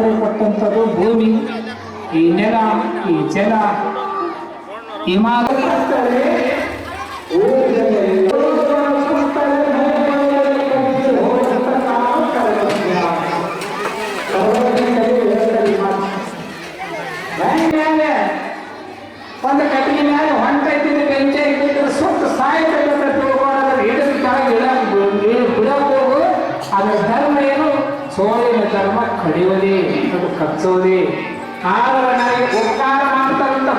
ಆಶ್ರಯ ಕೊಟ್ಟಂಥದ್ದು ಭೂಮಿ, ಈ ನೆಲ, ಈ ಜಲ ಹಿಮಾಲ ಒಂದು ಕಟ್ಟಿಗೆ ಮೇಲೆ ಹೊಂಟೈತಿ, ಬೆಂಚ ಇದ್ದಿದ್ರೆ ಸುತ್ತ ಸಾಯ್ತೈತೆ ತಿಳ್ಕೊಂಡು ಕಚ್ಚೋದೆ ಆರವನಾಗಿ ಒಕ್ಕಾರ ಮಾಡ್ತಾರಂತ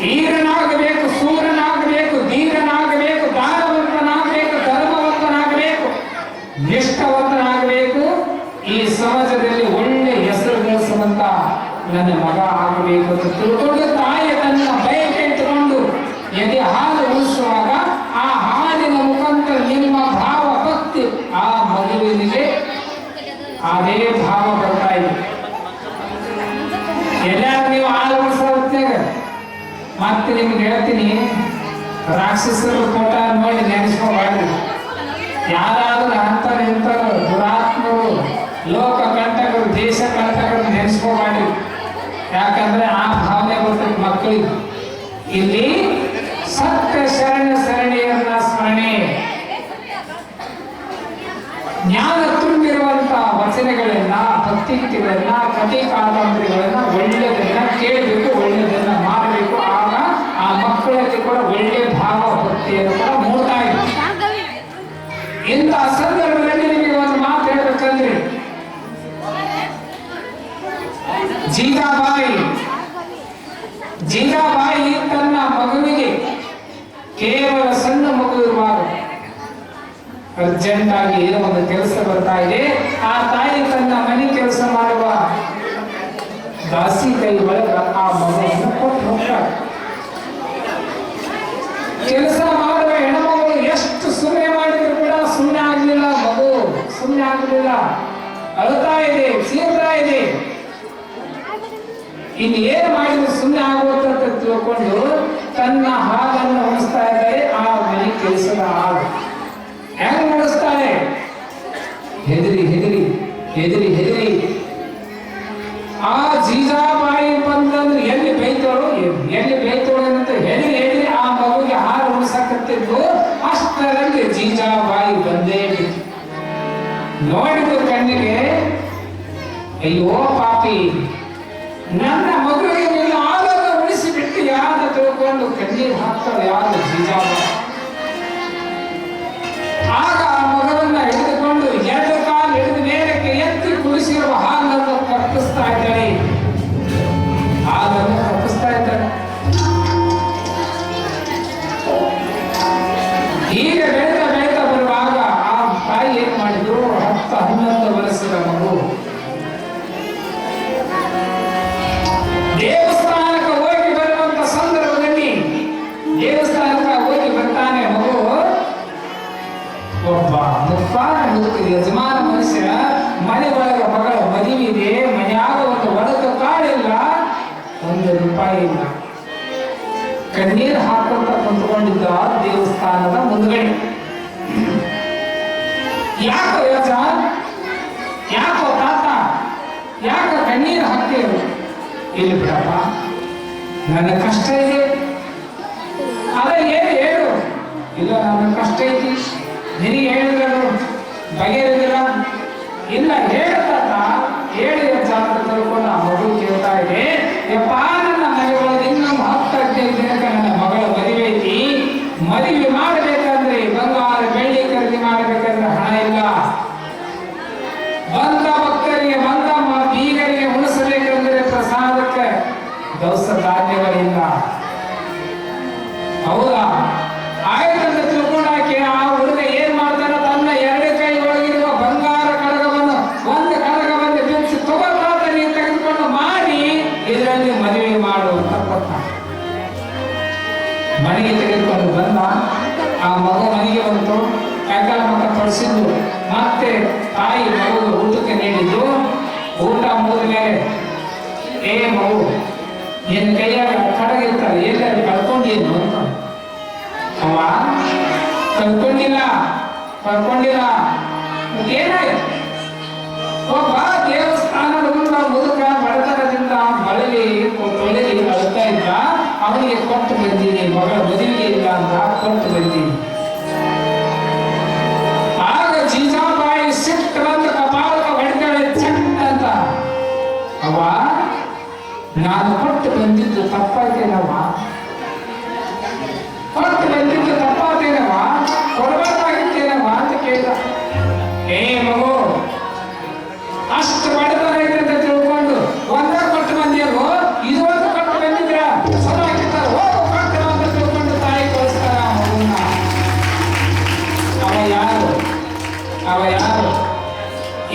ಧೀರನಾಗಬೇಕು, ಸೂರನಾಗಬೇಕು ದೀರನಾಗಬೇಕು ದಾನವಂತನಾಗಬೇಕು ಧರ್ಮವಂತನಾಗಬೇಕು. ನಿಷ್ಠವಂತನಾಗಬೇಕು. ಈ ಸಮಾಜದಲ್ಲಿ ಒಳ್ಳೆ ಹೆಸರು ಗಳಿಸುವಂತ ನನ್ನ ಮಗ ಆಗಬೇಕು ಅಂತ ತಿಳ್ಕೊಂಡು ನಿಮ್ಗೆ ಹೇಳ್ತೀನಿ, ರಾಕ್ಷಸರು ಕೋಟ ನೋಡಿ ನೆನೆಸ್ಕೋಬಾರ್ದು. ಯಾರಾದ್ರೂ ಅಂತ ನಿಂತರು ದುರಾತ್ಮರು ಲೋಕ ಕಂಟಕರು, ದೇಶ ಕಂಟಕರು ನೆನೆಸ್ಕೋಬಾರ್ದು. ಯಾಕಂದ್ರೆ ಆ ಭಾವನೆ ಬರ್ತದೆ ಮಕ್ಕಳಿಗೆ. ಇಲ್ಲಿ ಸತ್ಯ ಶರಣ ಸರಣಿಯನ್ನ ಸ್ಮರಣೆ. ಜ್ಞಾನ ತುಂಬಿರುವಂತಹ ವಚನಗಳೆಲ್ಲ ಭಕ್ತಿಗಳೆಲ್ಲ ಕಟಿ ಕಾಲ ಜೀಜಾಬಾಯಿ ಜೀಜಾಬಾಯಿ ತನ್ನ ಮಗುವಿಗೆ ಕೇವಲ ಸಣ್ಣ ಮಗು ಇರುವಾಗ ಅರ್ಜೆಂಟ್ ಆಗಿ ಏನೋ ಒಂದು ಕೆಲಸ ಬರ್ತಾ ಇದೆ. ಆ ತಾಯಿ ತನ್ನ ಮನೆ ಕೆಲಸ ಮಾಡುವ ದಾಸಿ ಕೈ ಒಳಗ ಆ ಮಗುವನ್ನು ಕೊಟ್ಟು ಹೋಗ್ತಾಳೆ ಕೆಲಸ ಮಾಡುವ ಹೆಣ್ಮಗಳು ಎಷ್ಟು ಸುಮ್ಮನೆ ಮಾಡಿದ್ರು ಕೂಡ ಸುಮ್ಮನೆ ಆಗ್ಲಿಲ್ಲ ಮಗು. ಸುಮ್ಮನೆ ಆಗ್ಲಿಲ್ಲ. ಅಳ್ತಾ ಇದೆ ಸೀರ್ತಾ ಇದೆ. ಇನ್ನು ಏನು ಮಾಡಿದ್ರು ಸುಮ್ಮನೆ ಅಂತ ತಿಳ್ಕೊಂಡು ತನ್ನ ಹಾಲನ್ನು ಉಣಿಸ್ತಾ ಇದ್ದಾರೆ, ಆ ಮನೆ ಕೆಲಸದ ಹಾಲು ಹೆಂಗ್ ನಡೆಸ್ತಾರೆ? ಹೆದರಿ ಹೆದರಿ ಹೆದರಿ ಹೆದರಿ. ಆ ಜೀಜಾಬಾಯಿ ಬಂದ್ರೆ ಎಲ್ಲಿ ಬೈತಾಳು ಎಲ್ಲಿ ಬೈತಾಳು ಅಂತ ಹೆದರಿ ಹೆದರಿ ಆ ಮಗುಗೆ ಹಾಲು ಉಣಿಸಕತ್ತಿದ್ದು ಅಷ್ಟರಲ್ಲಿ ಜೀಜಾಬಾಯಿ ಬಂದೇ ನೋಡಿದ ಕಣ್ಣಿಗೆ, ಅಯ್ಯೋ ಪಾಪಿ ನನ್ನ ಮಗುವಿಗೆ ನೀನು ಹಾಲನ್ನು ಉಳಿಸಿ ಬಿಟ್ಟು ಯಾರ ತಿಳ್ಕೊಂಡು ಕಣ್ಣೀರು ಹಾಕ್ತಾರೆ ಯಾರು? ಜೀಜಾಬಾಯಿ ಆಗ ಇಲ್ಲ. ಕಣ್ಣೀರು ಹಾಕೊಂತ ಕುಂತ್ಕೊಂಡಿದ್ದ ದೇವಸ್ಥಾನದ ಮುಂದ್ಗಡೆ. ಯಾಕೋ ಯೋಚ? ಯಾಕೋ ತಾತ? ಯಾಕ ಕಣ್ಣೀರು ಹಾಕ್ತೇವೆ ಇಲ್ಲಿ ಬಿಡಪ್ಪ, ನನ್ನ ಕಷ್ಟ ಇದೆ. ಅದ ಏನು ಹೇಳು. ಇಲ್ಲ ನನ್ನ Cái? ಮತ್ತೆ ತಾಯಿ ಮಗು ಊಟಕ್ಕೆ ನೀಡಿದ್ದು. ಊಟ ಮುಗಿದ ಏ ಮಗು, ನಿನ್ನ ಕೈಯಾಗ ಕಡಗಿರ್ತಾರೆ ಎಲ್ಲರೂ ಕಳ್ಕೊಂಡೇನು ಅಂತ ಅವ ಕಳ್ಕೊಂಡಿಲ್ಲ ಕಳ್ಕೊಂಡಿಲ್ಲ ಏನಾಯ್ತು? ಒಬ್ಬ ದೇವಸ್ಥಾನದ ಮುಂದ ಮುದುಕ ಬಡತನದಿಂದ ಮಳಲಿ ತೊಳೆಲಿ ಅಳ್ತಾ ಇದ್ದ, ಅವನಿಗೆ ಕೊಟ್ಟು ಬಂದೀನಿ, ಮಗಳ ಮದುವೆಗೆ ಇಲ್ಲ ಅಂತ ಕೊಟ್ಟು ಬಂದೀನಿ. ನಾನು ಕೊಟ್ಟು ಬಂದಿದ್ದು ತಪ್ಪಾಯ್ತೇನವ ಕೊಟ್ಟು ಬಂದಿದ್ದು ತಪ್ಪಾತೇನವ ಕೊಡಬೇಕಾಗಿತ್ತೇನವ ಅಂತ ಕೇಳಿದ. ಏ ಮಗು, ಅಷ್ಟು ಬಡತನ ಅಂತ ತಿಳ್ಕೊಂಡು ಒಂದೇ ಕೊಟ್ಟು ಇದು ಒಂದು ಕೊಟ್ಟು ಬಂದಿದ್ರ? ಸಮ ಹಾಕಿರ್ತಾರೆ ಅಂತ ತಿಳ್ಕೊಂಡು ತಾಯಿ ಕಳಿಸ್ತಾರ ಮಗುನ? ಅವ ಯಾರು? ಅವ ಯಾರು?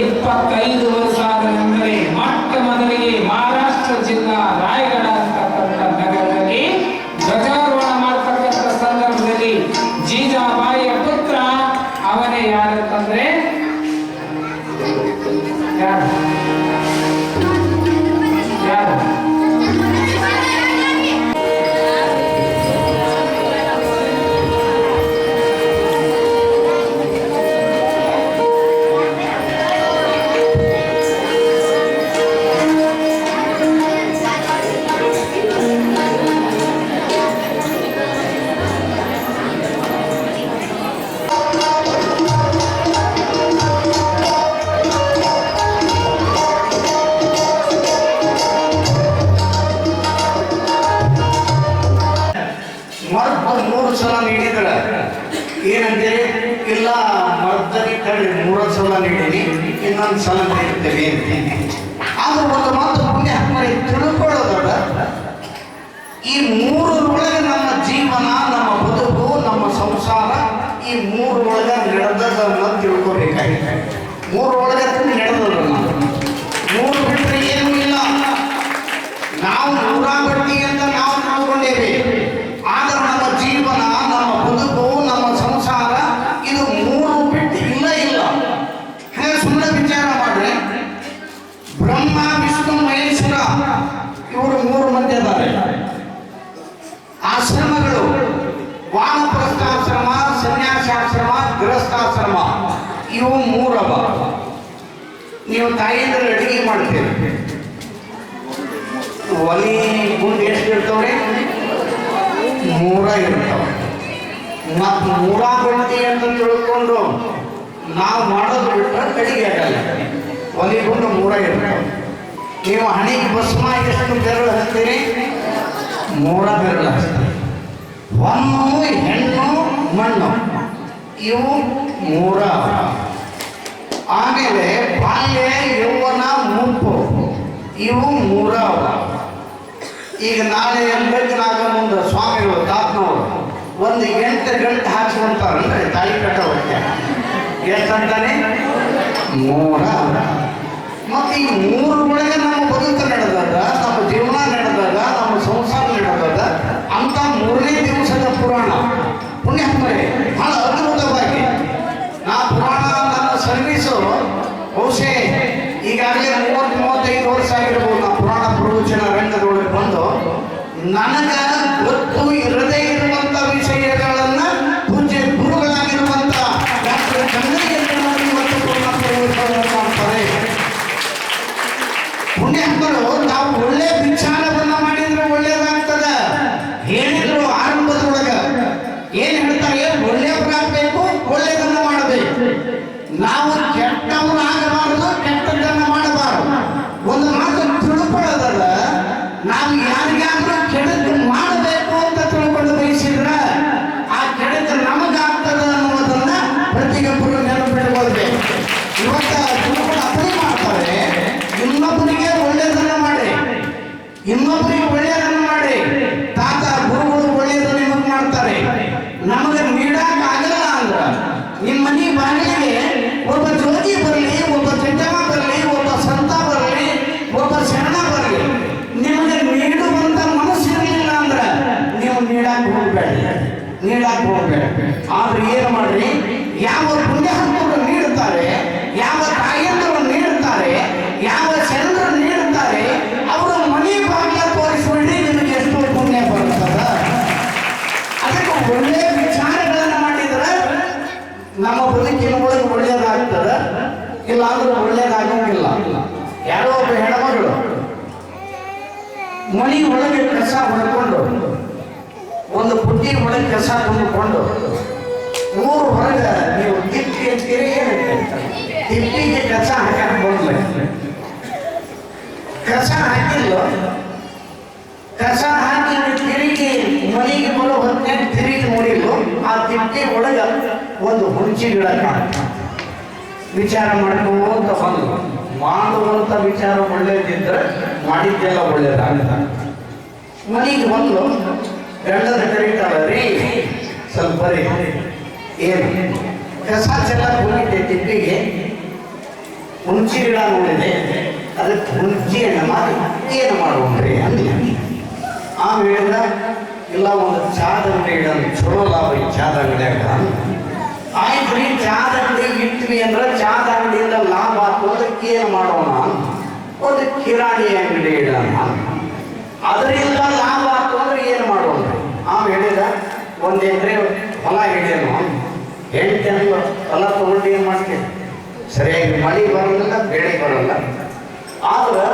ಇಪ್ಪತ್ತೈದು ವರ್ಷ ಸಲ ನೀಡೀನಿ ಇನ್ನೊಂದು ಸಲ ನೀಡ್ತೇವೆ ಅಂತ ಆದ್ರೆ ಒಂದು ಮಾತು ಪುಣ್ಯ ಮಾಡಿ ತಿಳ್ಕೊಳ್ಳೋದ ಈ ಮೂರರೊಳಗೆ ನಮ್ಮ ಜೀವನ, ನಮ್ಮ ಬದುಕು, ನಮ್ಮ ಸಂಸಾರ ಈ ಮೂರರೊಳಗೆ ನಡೆದದನ್ನ ತಿಳ್ಕೊಬೇಕಾಗಿದೆ. ಮೂರರೊಳಗೆ ನಡೆದದ ನಾವು. ಮೂರು ಬಿಟ್ಟರೆ ಏನೂ ಇಲ್ಲ. ನಾವು ನೂರಾ ಬಟ್ಟಿ ಅಂತ ನಾವು ತಿಳ್ಕೊಂಡೇವೆ ಆದ್ರೆ ನಮ್ಮ ಜೀವನ, ನಮ್ಮ ಬದುಕು, ನಮ್ಮ ಸಂಸಾರ ಆಶ್ರಮಗಳು. ವಾನಪ್ರಸ್ಥಾಶ್ರಮ ಸನ್ಯಾಸಾಶ್ರಮ, ಗೃಹಸ್ಥಾಶ್ರಮ, ಇವು ಮೂರವ. ನೀವು ತಾಯಿಯಿಂದ ಅಡುಗೆ ಮಾಡ್ತೀರಿ. ಒಲಿ ಗುಂಡು ಎಷ್ಟು ಇರ್ತವ್ರಿ? ಮೂರ ಇರ್ತಾವ. ಮತ್ತು ಮೂರ ಗುಂಡಿ ಅಂತ ತಿಳ್ಕೊಂಡು ನಾವು ಮಾಡೋದು ಬಿಟ್ಟರೆ ಕಡಿಗೆ ಆಗಲ್ಲ. ಒಲಿ ಗುಂಡು ಮೂರ ಇರ್ತಾವ. ನೀವು ಹಣಿಗೆ ಭಸ್ಮ ಎಷ್ಟು ಬೆರಳು ಹಚ್ತೀರಿ ಮೂರ ಬೆರಳು ಹಚ್ತೀರಿ ಹೊನ್ನು ಹೆಣ್ಣು, ಮಣ್ಣು. ಇವು ಮೂರ. ಆಮೇಲೆ ಬಾಲ್ಯ, ಯೌವನ ಮುಪ್ಪು ಇವು ಮೂರ. ಈಗ ನಾಳೆ ಎಂಬತ್ತನಾಗ ಮುಂದೆ ಸ್ವಾಮಿಗಳು ತಾತ್ನವರು ಒಂದು ಎಂಟು ಗಂಟೆ ಹಾಕ್ಸ್ಕೊಂತಾರಲ್ರಿ ತಾಯಿ ಕಟ್ಟೋದಕ್ಕೆ. ಎಷ್ಟಂತಾನೆ ಮೂರ. ಮತ್ತು ಈ ಮೂರು ಒಳಗೆ ನಮ್ಮ ಬದುಕು ನಡೆದಾಗ ನಮ್ಮ ಜೀವನ ನಡೆದಾಗ ನಮ್ಮ ಸಂಸಾರ ನಡೆದಾಗ ಅಂತ ಮೂರನೇ ದಿವಸದ ಪುರಾಣ. ಪುಣ್ಯಾತ್ಮರೇ ಬಹಳ ಅದ್ಭುತವಾಗಿ. ನಾ ಪುರಾಣ ನನ್ನ ಸರ್ವೀಸು. ಬಹುಶಃ ಈಗಾಗಲೇ ಮೂವತ್ತು ಮೂವತ್ತೈದು ವರ್ಷ ಆಗಿರ್ಬೋದು, ನಾ ಪುರಾಣ ಪ್ರವಚನ ರಂಗದೊಳಗೆ ಬಂದು. ನನಗ ನೀಡಕ್ ಹೋಗ್ಬೇಡಿ. ಆದ್ರೆ ಏನು ಮಾಡ್ರಿ? ಯಾವ ಪುಣ್ಯಾತ್ಮರು ನೀಡುತ್ತಾರೆ, ಯಾವ ತಾಯಂದರು ನೀಡುತ್ತಾರೆ, ಯಾವ ಚಂದ್ರನ ನೀಡುತ್ತಾರೆ, ಅವರ ಮನೆ ಭಾಗ್ಯ ತೋರಿಸ್ಬಿಡಿ ನಿಮಗೆ ಎಷ್ಟು ಪುಣ್ಯ ಬರ್ತದ ಅದಕ್ಕೆ ಒಳ್ಳೆ ವಿಚಾರಗಳನ್ನು ಮಾಡಿದ್ರೆ ನಮ್ಮ ಬದುಕಿನ ಒಳಗೆ ಒಳ್ಳೇದಾಗ್ತದ ಇಲ್ಲ ಅಂದ್ರೆ ಯಾರೋ ಒಬ್ಬ ಹೆಣ್ಮಗಳು ಮನೆ ಒಳಗೆ ಕಸ ಹೊಡ್ಕೊಂಡು ಒಂದು ಪುಟ್ಟಿ ಒಳಗೆ ಕಸ ತುಂಬಿಕೊಂಡು ಮೂರು ಹೊರಗೆ ನೀವು ತಿಪ್ಪಿ ಅಂತೀರಿ ತಿಪ್ಪಿಗೆ ಕಸ ಹಾಕಿ ಬಂದ್ಲೆ ಕಸ ಹಾಕಿಲ್ಲ ಕಸ ಹಾಕಿ ತಿರುಗಿ ಮನೆಗೆ ಮೊಲ ಹೊತ್ತಿನಾಗ ತಿರುಗಿ ನೋಡಿಲ್ಲ ಆ ತಿಪ್ಪಿ ಒಳಗೆ ಒಂದು ಹುಂಚಿ ಗಿಡ ವಿಚಾರ ಮಾಡ್ಕೊಂತ ಬಂದು ಮಾಡುವಂತ ವಿಚಾರ ಒಳ್ಳೇದಿದ್ರೆ ಮಾಡಿದ್ದೆಲ್ಲ ಒಳ್ಳೇದಾಗದ ಮನೆಗೆ ಬಂದು ಗಂಡನ ಕರೀತಾಳ ರೀ ಸ್ವಲ್ಪ ರೀ ಏನು ಕಸ ಚೆಲ್ಲ ಹೋಗಿದ್ದೆ ತಿಪ್ಪಿಗೆ ಹುಂಚಿ ಗಿಡ ನೋಡಿದೆ ಅದಕ್ಕೆ ಹುಂಚಿಯನ್ನು ಮಾಡಿ ಏನು ಮಾಡುವಂದ್ರಿ ಅಂದ್ಲ ಆಮೇಲೆ ಇಲ್ಲ ಒಂದು ಚಾದ ಅಂಗಡಿ ಇಡೋದು ಚಲೋ ಲಾಭ ಈ ಚಾದ ಅಂಗಡಿಯಾಗ ಆಯ್ತು ರೀ ಚಾದ ಅಂಗಡಿ ಇಟ್ವಿ ಅಂದ್ರೆ ಚಾದ ಅಂಗಡಿಯಿಂದ ಲಾಭ ಆತು ಅದಕ್ಕೆ ಏನು ಮಾಡೋಣ ಒಂದು ಕಿರಾಣಿ ಅಂಗಡಿ ಇಡೋಣ ಅದರಿಂದ ಲಾಭ ಆತು ಅಂದ್ರೆ ಏನು ಮಾಡೋಣ ಹೇಳಿದ ಒಂದು ಎಕರೆ ಹೊಲ ಹಿಡಿಯೋಣ ಎಂಟು ಹೊಲ ತಗೊಂಡು ಏನು ಮಾಡ್ತೀವಿ ಸರಿಯಾಗಿ ಮಳೆ ಬರೋದಿಲ್ಲ ಬೆಳೆ ಬರೋಲ್ಲ. ಆದ್ರೆ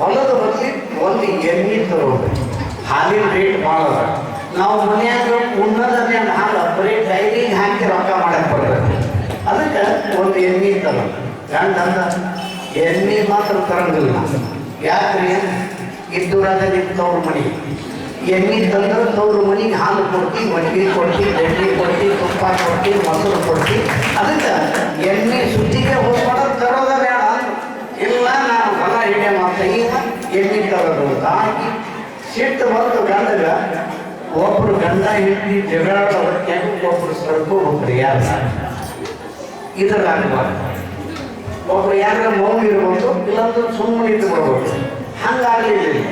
ಹೊಲದ ಬದಲಿ ಒಂದು ಎಮ್ಮೆ ತಗೋಬೇಕು ಹಾಲಿನ ರೇಟ್ ಅದ. ನಾವು ಮನೆಯಾಗ ಉಣ್ಣದನ್ನೇ ಹಾಲು, ಬರೀ ಡೈರಿಗೆ ಹಾಕಿ ರೊಕ್ಕ ಮಾಡಕ್ಕೆ ಬರ್ತದೆ. ಅದಕ್ಕೆ ಒಂದು ಎಮ್ಮೆ ತರೋ ಗಂಡ ಅಂದ, ಎಮ್ಮೆ ಮಾತ್ರ ತರಂಗಿಲ್ಲ. ಯಾಕ್ರಿ? ಇದ್ದೂರಾದ ನಿಂತವ್ರ ತವ್ರ ಮನೆ. ಎಮ್ಮೆ ತಂದ್ರೆ ನೂರು ಮನೆಗೆ ಹಾಲು ಕೊಡ್ತಿ ಮಜ್ಜಿಗೆ ಕೊಡ್ತಿ ಬೆಣ್ಣೆ ಕೊಡ್ತಿ, ತುಪ್ಪ ಕೊಡ್ತಿ, ಮೊಸರು ಕೊಡ್ತಿ. ಅದಕ್ಕೆ ಎಣ್ಣೆ ಸುದ್ದಿಗೆ ಹೋಗ್ಕೊಂಡು ತರೋದ ಬೇಡ. ಇಲ್ಲ, ನಾನು ಹೊಲ ಹಿಡಿಯ ಮಾಡ್ತೀನಿ ಎಣ್ಣೆ ತರೋದು ಹಾಕಿ ಸಿಟ್ಟು ಬಂದು ಗಂಡಗ ಒಬ್ರು ಗಂಡ ಹೆಂಡತಿ ಜಗಳಾಡೋದಕ್ಕೆ ಒಬ್ರು ಸರ್ಕೋಬೇಕು ಯಾರ? ಇದರಾಗಬಾರ್ದು ಒಬ್ರು ಯಾರ ಮೌನ ಇರ್ಬೋದು, ಇಲ್ಲಾಂದ್ರೆ ಸುಮ್ಮನೆ ಇದ್ದು ಬರ್ಬೋದು ಹಂಗಾಗಲಿಲ್ಲ